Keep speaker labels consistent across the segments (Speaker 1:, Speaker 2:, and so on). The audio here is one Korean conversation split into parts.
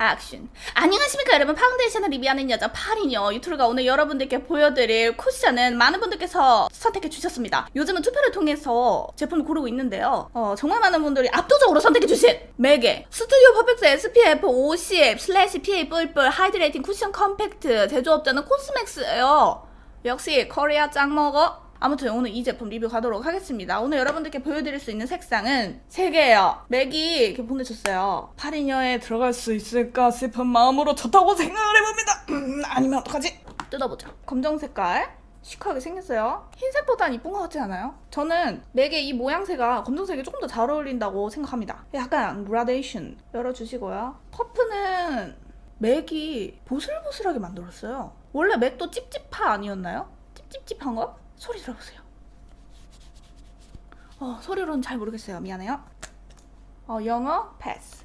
Speaker 1: 액션. 안녕하십니까 여러분 파운데이션을 리뷰하는 여자 파리녀 유튜브가 오늘 여러분들께 보여드릴 쿠션은 많은 분들께서 선택해 주셨습니다. 요즘은 투표를 통해서 제품을 고르고 있는데요. 어, 정말 많은 분들이 압도적으로 선택해 주신 맥의 스튜디오 퍼펙트 SPF 50 슬래시 PA 뿔뿔 하이드레이팅 쿠션 컴팩트 제조업자는 코스맥스예요. 역시 코리아 짱 먹어. 아무튼 오늘 이 제품 리뷰 가도록 하겠습니다. 오늘 여러분들께 보여드릴 수 있는 색상은 세 개예요. 맥이 이렇게 보내줬어요. 파리녀에 들어갈 수 있을까 싶은 마음으로 좋다고 생각을 해봅니다. 음, 아니면 어떡하지? 뜯어보자. 검정 색깔. 시크하게 생겼어요. 흰색보단 이쁜 것 같지 않아요? 저는 맥의 이 모양새가 검정색이 조금 더 잘 어울린다고 생각합니다. 약간 그라데이션 열어주시고요. 퍼프는 맥이 보슬보슬하게 만들었어요. 원래 맥도 찝찝파 아니었나요? 찝찝찝한 거? 소리 들어보세요. 어, 소리로는 잘 모르겠어요. 미안해요. 어, 영어 패스.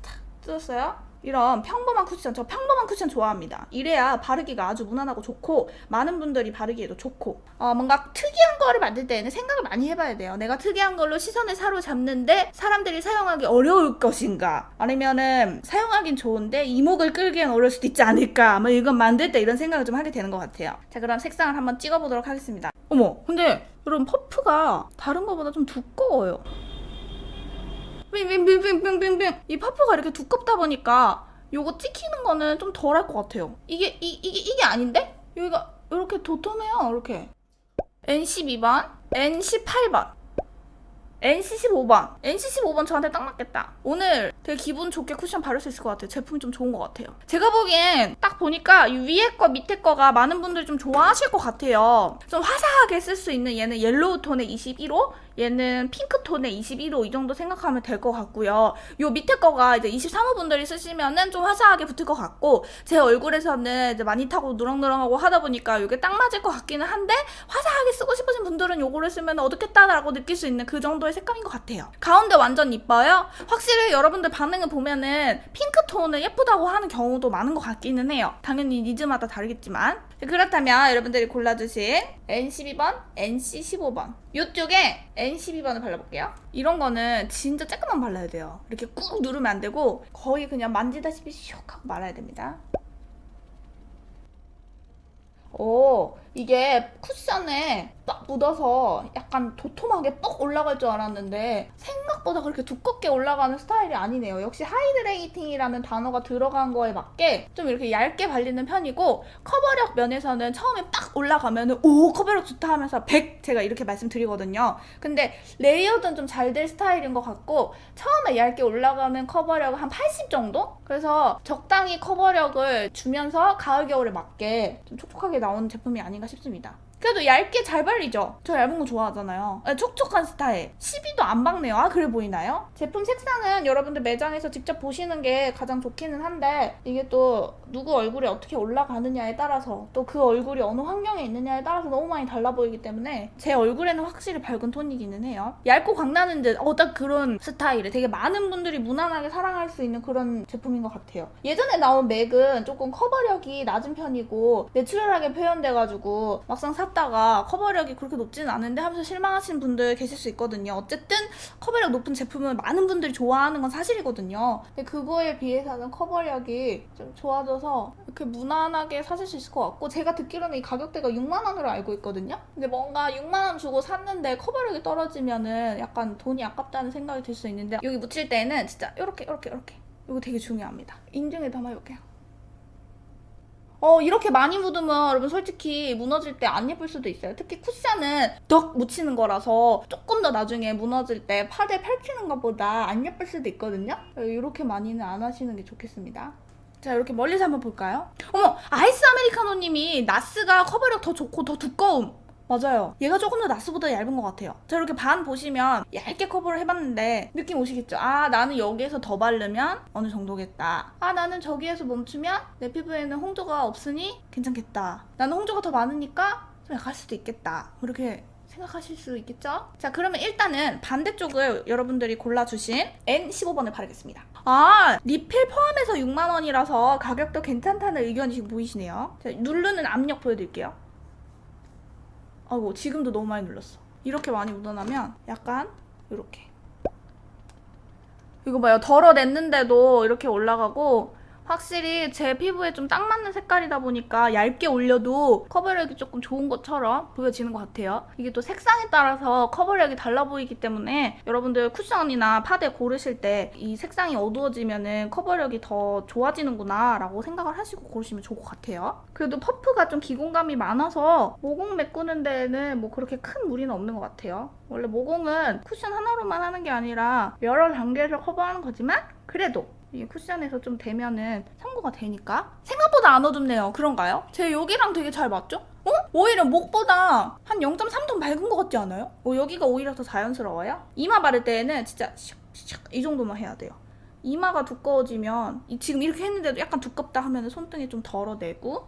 Speaker 1: 자, 뜯었어요? 이런 평범한 쿠션, 저 평범한 쿠션 좋아합니다. 이래야 바르기가 아주 무난하고 좋고, 많은 분들이 바르기에도 좋고, 어, 뭔가 특이한 거를 만들 때는 생각을 많이 해봐야 돼요. 내가 특이한 걸로 시선을 사로잡는데, 사람들이 사용하기 어려울 것인가? 아니면은, 사용하긴 좋은데, 이목을 끌기엔 어려울 수도 있지 않을까? 뭐 이건 만들 때 이런 생각을 좀 하게 되는 것 같아요. 자, 그럼 색상을 한번 찍어보도록 하겠습니다. 어머, 근데, 여러분, 퍼프가 다른 거보다 좀 두꺼워요. 빙빙빙빙빙빙빙 이 퍼프가 이렇게 두껍다 보니까 요거 찍히는 거는 좀 덜할 것 같아요. 이게 이, 이게 이게 아닌데? 여기가 이렇게 도톰해요. 이렇게 N12번, N18번, N15번, N15번 저한테 딱 맞겠다. 오늘 되게 기분 좋게 쿠션 바를 수 있을 것 같아요. 제품이 좀 좋은 것 같아요. 제가 보기엔 딱 보니까 이 위에 거 밑에 거가 많은 분들이 좀 좋아하실 것 같아요. 좀 화사하게 쓸 수 있는 얘는 옐로우 톤의 21호, 얘는 핑크 톤의 21호 이 정도 생각하면 될 것 같고요. 요 밑에 거가 이제 23호 분들이 쓰시면은 좀 화사하게 붙을 것 같고 제 얼굴에서는 이제 많이 타고 누렁누렁하고 하다 보니까 이게 딱 맞을 것 같기는 한데 화사하게 쓰고 싶으신 분들은 요거를 쓰면 어둡겠다라고 느낄 수 있는 그 정도의 색감인 것 같아요. 가운데 완전 이뻐요. 확실히 여러분들 반응을 보면은 핑크 톤을 예쁘다고 하는 경우도 많은 것 같기는 해요. 당연히 니즈마다 다르겠지만 그렇다면 여러분들이 골라주신 N12번, NC15번 이쪽에 N12번을 발라볼게요. 이런 거는 진짜 조금만 발라야 돼요. 이렇게 꾹 누르면 안 되고 거의 그냥 만지다시피 슉 하고 말아야 됩니다. 오, 이게 쿠션에 딱 묻어서 약간 도톰하게 뻑 올라갈 줄 알았는데 생각보다 그렇게 두껍게 올라가는 스타일이 아니네요. 역시 하이드레이팅이라는 단어가 들어간 거에 맞게 좀 이렇게 얇게 발리는 편이고 커버력 면에서는 처음에 빡 올라가면은 오 커버력 좋다 하면서 100 제가 이렇게 말씀드리거든요. 근데 레이어드는 좀 잘 될 스타일인 것 같고 처음에 얇게 올라가는 커버력 한80 정도? 그래서 적당히 커버력을 주면서 가을 겨울에 맞게 좀 촉촉하게 나 오는 제품이 아닌가 싶습니다. 그래도 얇게 잘 발리죠? 저 얇은 거 좋아하잖아요. 네, 촉촉한 스타일. 12도 안 박네요. 아, 그래 보이나요? 제품 색상은 여러분들 매장에서 직접 보시는 게 가장 좋기는 한데, 이게 또 누구 얼굴에 어떻게 올라가느냐에 따라서, 또 그 얼굴이 어느 환경에 있느냐에 따라서 너무 많이 달라 보이기 때문에, 제 얼굴에는 확실히 밝은 톤이기는 해요. 얇고 광나는 듯, 어, 딱 그런 스타일에 되게 많은 분들이 무난하게 사랑할 수 있는 그런 제품인 것 같아요. 예전에 나온 맥은 조금 커버력이 낮은 편이고, 내추럴하게 표현돼가지고, 막상 샀다가 커버력이 그렇게 높지는 않은데 하면서 실망하시는 분들 계실 수 있거든요. 어쨌든 커버력 높은 제품은 많은 분들이 좋아하는 건 사실이거든요. 근데 그거에 비해서는 커버력이 좀 좋아져서 이렇게 무난하게 사실 수 있을 것 같고 제가 듣기로는 이 가격대가 6만 원으로 알고 있거든요. 근데 뭔가 6만 원 주고 샀는데 커버력이 떨어지면은 약간 돈이 아깝다는 생각이 들 수 있는데 여기 묻힐 때는 진짜 이렇게 이렇게 이렇게 이거 되게 중요합니다. 인중에 담아볼게요. 어 이렇게 많이 묻으면 여러분 솔직히 무너질 때 안 예쁠 수도 있어요. 특히 쿠션은 덕 묻히는 거라서 조금 더 나중에 무너질 때 팔에 펼치는 것보다 안 예쁠 수도 있거든요. 이렇게 많이는 안 하시는 게 좋겠습니다. 자 이렇게 멀리서 한번 볼까요? 어머 아이스 아메리카노님이 나스가 커버력 더 좋고 더 두꺼움 맞아요. 얘가 조금 더 나스보다 얇은 것 같아요. 자, 이렇게 반 보시면 얇게 커버를 해봤는데 느낌 오시겠죠? 아, 나는 여기에서 더 바르면 어느 정도겠다. 아, 나는 저기에서 멈추면 내 피부에는 홍조가 없으니 괜찮겠다. 나는 홍조가 더 많으니까 좀 약할 수도 있겠다. 이렇게 생각하실 수 있겠죠? 자, 그러면 일단은 반대쪽을 여러분들이 골라주신 N15번을 바르겠습니다. 아, 리필 포함해서 6만원이라서 가격도 괜찮다는 의견이 지금 보이시네요. 자, 누르는 압력 보여드릴게요. 아이고 지금도 너무 많이 눌렀어 이렇게 많이 묻어나면 약간 이렇게 이거 봐요. 덜어냈는데도 이렇게 올라가고 확실히 제 피부에 좀 딱 맞는 색깔이다 보니까 얇게 올려도 커버력이 조금 좋은 것처럼 보여지는 것 같아요. 이게 또 색상에 따라서 커버력이 달라 보이기 때문에 여러분들 쿠션이나 파데 고르실 때 이 색상이 어두워지면은 커버력이 더 좋아지는구나 라고 생각을 하시고 고르시면 좋을 것 같아요. 그래도 퍼프가 좀 기공감이 많아서 모공 메꾸는 데에는 뭐 그렇게 큰 무리는 없는 것 같아요. 원래 모공은 쿠션 하나로만 하는 게 아니라 여러 단계에서 커버하는 거지만 그래도 이 쿠션에서 좀 되면은 참고가 되니까 생각보다 안 어둡네요. 그런가요? 제 여기랑 되게 잘 맞죠? 어? 오히려 목보다 한 0.3톤 밝은 것 같지 않아요? 어, 여기가 오히려 더 자연스러워요. 이마 바를 때에는 진짜 샥샥 이 정도만 해야 돼요. 이마가 두꺼워지면 이- 지금 이렇게 했는데도 약간 두껍다 하면 손등에 좀 덜어내고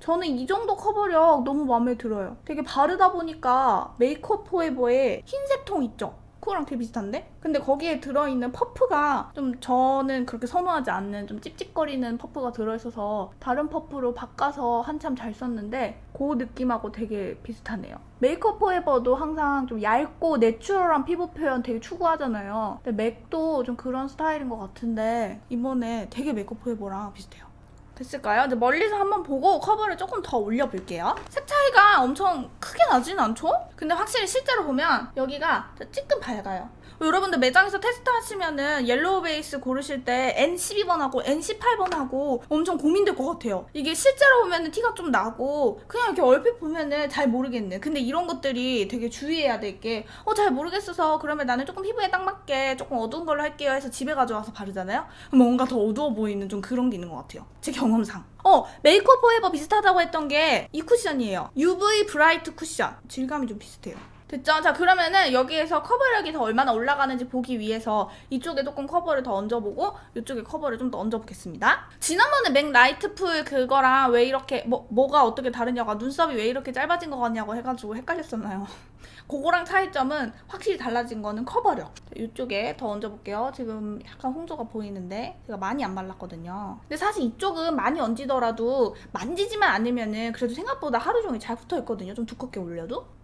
Speaker 1: 저는 이 정도 커버력 너무 마음에 들어요. 되게 바르다 보니까 메이크업 포에버의 흰색 통 있죠? 그거랑 되게 비슷한데? 근데 거기에 들어있는 퍼프가 좀 저는 그렇게 선호하지 않는 좀 찝찝거리는 퍼프가 들어있어서 다른 퍼프로 바꿔서 한참 잘 썼는데 그 느낌하고 되게 비슷하네요. 메이크업 포에버도 항상 좀 얇고 내추럴한 피부 표현 되게 추구하잖아요. 근데 맥도 좀 그런 스타일인 것 같은데 이번에 되게 메이크업 포에버랑 비슷해요. 됐을까요? 이제 멀리서 한번 보고 커버를 조금 더 올려볼게요. 색 차이가 엄청 크게 나진 않죠? 근데 확실히 실제로 보면 여기가 찌끔 밝아요. 여러분들 매장에서 테스트 하시면은 옐로우 베이스 고르실 때 N12번하고 N18번하고 엄청 고민될 것 같아요. 이게 실제로 보면은 티가 좀 나고 그냥 이렇게 얼핏 보면은 잘 모르겠네. 근데 이런 것들이 되게 주의해야 될 게 어 잘 모르겠어서 그러면 나는 조금 피부에 딱 맞게 조금 어두운 걸로 할게요 해서 집에 가져와서 바르잖아요. 뭔가 더 어두워 보이는 좀 그런 게 있는 것 같아요. 제 경험상. 어 메이크업 포에버 비슷하다고 했던 게 이 쿠션이에요. UV 브라이트 쿠션. 질감이 좀 비슷해요. 됐죠? 자 그러면은 여기에서 커버력이 더 얼마나 올라가는지 보기 위해서 이쪽에 조금 커버를 더 얹어보고 이쪽에 커버를 좀 더 얹어보겠습니다. 지난번에 맥 라이트풀 그거랑 왜 이렇게 뭐 뭐가 어떻게 다르냐고 눈썹이 왜 이렇게 짧아진 것 같냐고 해가지고 헷갈렸었나요? 그거랑 차이점은 확실히 달라진 거는 커버력. 자, 이쪽에 더 얹어볼게요. 지금 약간 홍조가 보이는데 제가 많이 안 발랐거든요. 근데 사실 이쪽은 많이 얹이더라도 만지지만 않으면은 그래도 생각보다 하루 종일 잘 붙어 있거든요. 좀 두껍게 올려도.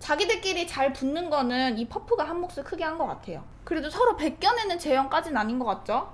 Speaker 1: 자기들끼리 잘 붙는 거는 이 퍼프가 한 몫을 크게 한 것 같아요. 그래도 서로 벗겨내는 제형까지는 아닌 것 같죠?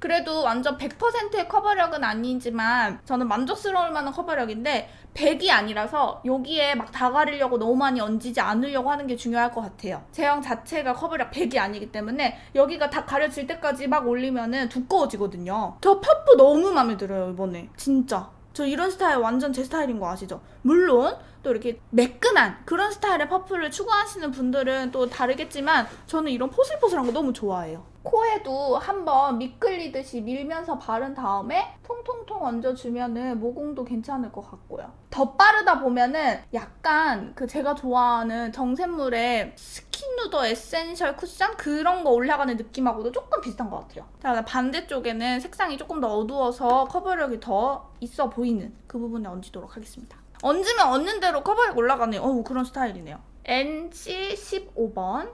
Speaker 1: 그래도 완전 100%의 커버력은 아니지만 저는 만족스러울 만한 커버력인데 100이 아니라서 여기에 막 다 가리려고 너무 많이 얹지 않으려고 하는 게 중요할 것 같아요. 제형 자체가 커버력 100이 아니기 때문에 여기가 다 가려질 때까지 막 올리면은 두꺼워지거든요. 저 퍼프 너무 마음에 들어요 이번에 진짜. 저 이런 스타일 완전 제 스타일인 거 아시죠? 물론 또 이렇게 매끈한 그런 스타일의 퍼플을 추구하시는 분들은 또 다르겠지만 저는 이런 포슬포슬한 거 너무 좋아해요. 코에도 한번 미끌리듯이 밀면서 바른 다음에 통통통 얹어주면은 모공도 괜찮을 것 같고요. 더 빠르다 보면은 약간 그 제가 좋아하는 정샘물의 스킨누더 에센셜 쿠션 그런 거 올라가는 느낌하고도 조금 비슷한 것 같아요. 자, 반대쪽에는 색상이 조금 더 어두워서 커버력이 더 있어 보이는 그 부분에 얹도록 하겠습니다. 얹으면 얹는 대로 커버력 올라가네요. 어우, 그런 스타일이네요. NC 15번.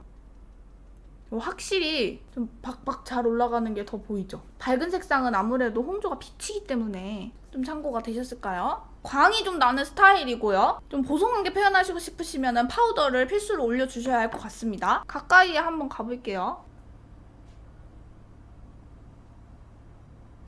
Speaker 1: 확실히 좀 박박 잘 올라가는 게 더 보이죠. 밝은 색상은 아무래도 홍조가 비치기 때문에 좀 참고가 되셨을까요? 광이 좀 나는 스타일이고요. 좀 보송하게 표현하시고 싶으시면 파우더를 필수로 올려주셔야 할 것 같습니다. 가까이에 한번 가볼게요.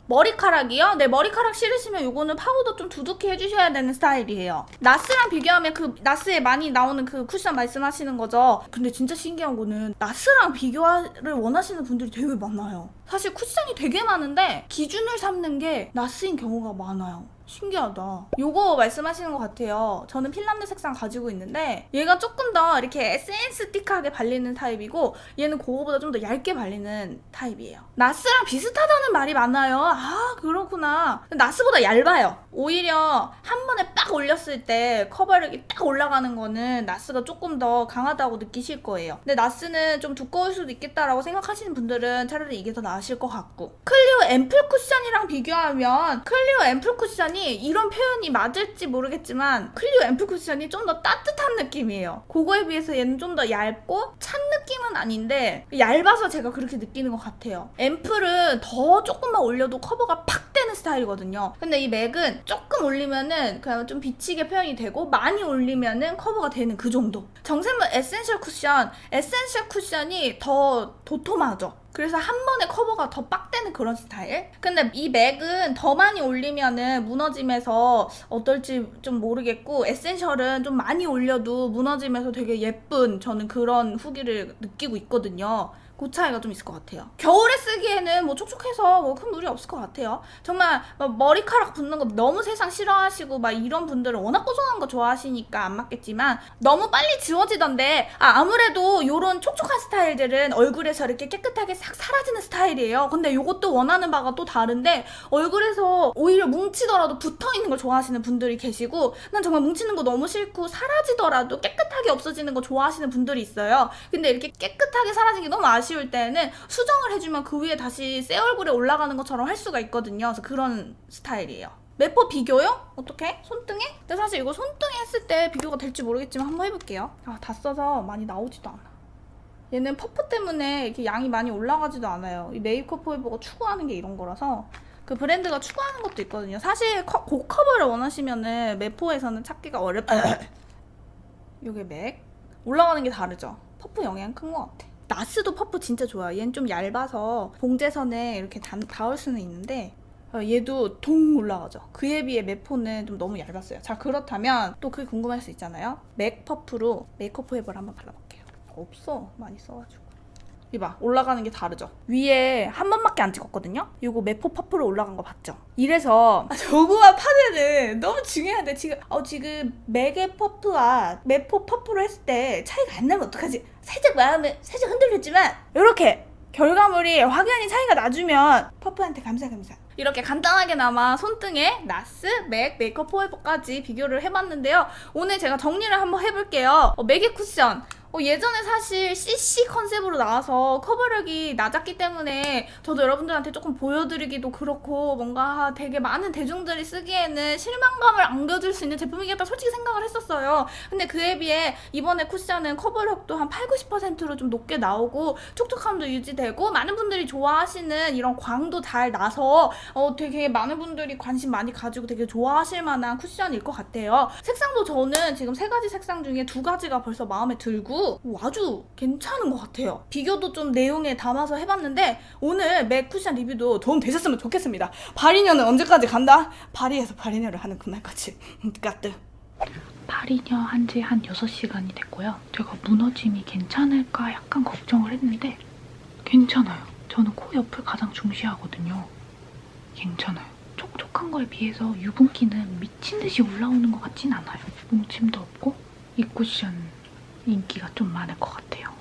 Speaker 1: 머리카락이요? 네, 머리카락 싫으시면 요거는 파우더 좀 두둑히 해주셔야 되는 스타일이에요. 나스랑 비교하면 그 나스에 많이 나오는 그 쿠션 말씀하시는 거죠? 근데 진짜 신기한 거는 나스랑 비교를 원하시는 분들이 되게 많아요. 사실 쿠션이 되게 많은데 기준을 삼는 게 나스인 경우가 많아요. 신기하다. 요거 말씀하시는 것 같아요. 저는 핀란드 색상 가지고 있는데 얘가 조금 더 이렇게 에센스 틱하게 발리는 타입이고 얘는 그거보다 좀 더 얇게 발리는 타입이에요. 나스랑 비슷하다는 말이 많아요. 아 그렇구나. 나스보다 얇아요. 오히려 한 번에 빡 올렸을 때 커버력이 딱 올라가는 거는 나스가 조금 더 강하다고 느끼실 거예요. 근데 나스는 좀 두꺼울 수도 있겠다라고 생각하시는 분들은 차라리 이게 더 나 으실 것 같고 클리오 앰플 쿠션이랑 비교하면 클리오 앰플 쿠션이 이런 표현이 맞을지 모르겠지만 클리오 앰플 쿠션이 좀 더 따뜻한 느낌이에요. 그거에 비해서 얘는 좀 더 얇고 찬 느낌은 아닌데 얇아서 제가 그렇게 느끼는 것 같아요. 앰플은 더 조금만 올려도 커버가 팍 되는 스타일이거든요. 근데 이 맥은 조금 올리면은 그냥 좀 비치게 표현이 되고 많이 올리면은 커버가 되는 그 정도. 정샘은 에센셜 쿠션, 에센셜 쿠션이 더 도톰하죠. 그래서 한 번에 커버가 더 빡되는 그런 스타일. 근데 이 맥은 더 많이 올리면은 무너짐에서 어떨지 좀 모르겠고 에센셜은 좀 많이 올려도 무너짐에서 되게 예쁜 저는 그런 후기를 느끼고 있거든요. 그 차이가 좀 있을 것 같아요. 겨울에 쓰기에는 뭐 촉촉해서 뭐 큰 무리 없을 것 같아요. 정말 막 머리카락 붙는 거 너무 세상 싫어하시고 막 이런 분들은 워낙 꾸준한 거 좋아하시니까 안 맞겠지만 너무 빨리 지워지던데 아, 아무래도 이런 촉촉한 스타일들은 얼굴에서 이렇게 깨끗하게 싹 사라지는 스타일이에요. 근데 이것도 원하는 바가 또 다른데 얼굴에서 오히려 뭉치더라도 붙어 있는 걸 좋아하시는 분들이 계시고 난 정말 뭉치는 거 너무 싫고 사라지더라도 깨끗하게 없어지는 거 좋아하시는 분들이 있어요. 근데 이렇게 깨끗하게 사라진 게 너무 아쉬 울 때는 수정을 해주면 그 위에 다시 새 얼굴에 올라가는 것처럼 할 수가 있거든요. 그래서 그런 스타일이에요. 매포 비교요? 어떻게? 손등에? 근데 사실 이거 손등에 했을 때 비교가 될지 모르겠지만 한번 해볼게요. 아, 다 써서 많이 나오지도 않아. 얘는 퍼프 때문에 이렇게 양이 많이 올라가지도 않아요. 이 메이크업 포에버가 추구하는 게 이런 거라서 그 브랜드가 추구하는 것도 있거든요. 사실 커, 고커버를 원하시면은 메포에서는 찾기가 어렵다. 요게 맥 올라가는 게 다르죠. 퍼프 영향 큰 것 같아. 나스도 퍼프 진짜 좋아요. 얘는 좀 얇아서 봉제선에 이렇게 닿, 닿을 수는 있는데 어, 얘도 동 올라가죠. 그에 비해 메포는 좀 너무 얇았어요. 자 그렇다면 또 그게 궁금할 수 있잖아요. 맥 퍼프로 메이크업 포에버를 한번 발라볼게요. 없어 많이 써가지고. 이봐 올라가는 게 다르죠. 위에 한 번밖에 안 찍었거든요. 이거 메포 퍼프로 올라간 거 봤죠? 이래서 아, 저거와 파데는 너무 중요한데 지금 어 지금 맥의 퍼프와 메포 퍼프로 했을 때 차이가 안 나면 어떡하지? 살짝 마음을 살짝 흔들렸지만 이렇게 결과물이 확연히 차이가 나주면 퍼프한테 감사 감사. 이렇게 간단하게나마 손등에 나스, 맥, 메이크업 포에버까지 비교를 해봤는데요. 오늘 제가 정리를 한번 해볼게요. 어, 맥의 쿠션. 어, 예전에 사실 CC 컨셉으로 나와서 커버력이 낮았기 때문에 저도 여러분들한테 조금 보여드리기도 그렇고 뭔가 되게 많은 대중들이 쓰기에는 실망감을 안겨줄 수 있는 제품이겠다 솔직히 생각을 했었어요. 근데 그에 비해 이번에 쿠션은 커버력도 한 8, 90%로 좀 높게 나오고 촉촉함도 유지되고 많은 분들이 좋아하시는 이런 광도 잘 나서 어, 되게 많은 분들이 관심 많이 가지고 되게 좋아하실 만한 쿠션일 것 같아요. 색상도 저는 지금 세 가지 색상 중에 두 가지가 벌써 마음에 들고 오, 아주 괜찮은 것 같아요. 비교도 좀 내용에 담아서 해봤는데 오늘 맥 쿠션 리뷰도 도움 되셨으면 좋겠습니다. 바리녀는 언제까지 간다? 바리에서 바리녀를 하는 그날까지. 까뜨.
Speaker 2: 파리녀 한 지 한 6시간이 됐고요. 제가 무너짐이 괜찮을까 약간 걱정을 했는데 괜찮아요. 저는 코 옆을 가장 중시하거든요. 괜찮아요. 촉촉한 거에 비해서 유분기는 미친 듯이 올라오는 것 같진 않아요. 뭉침도 없고 이 쿠션 인기가 좀 많을 것 같아요.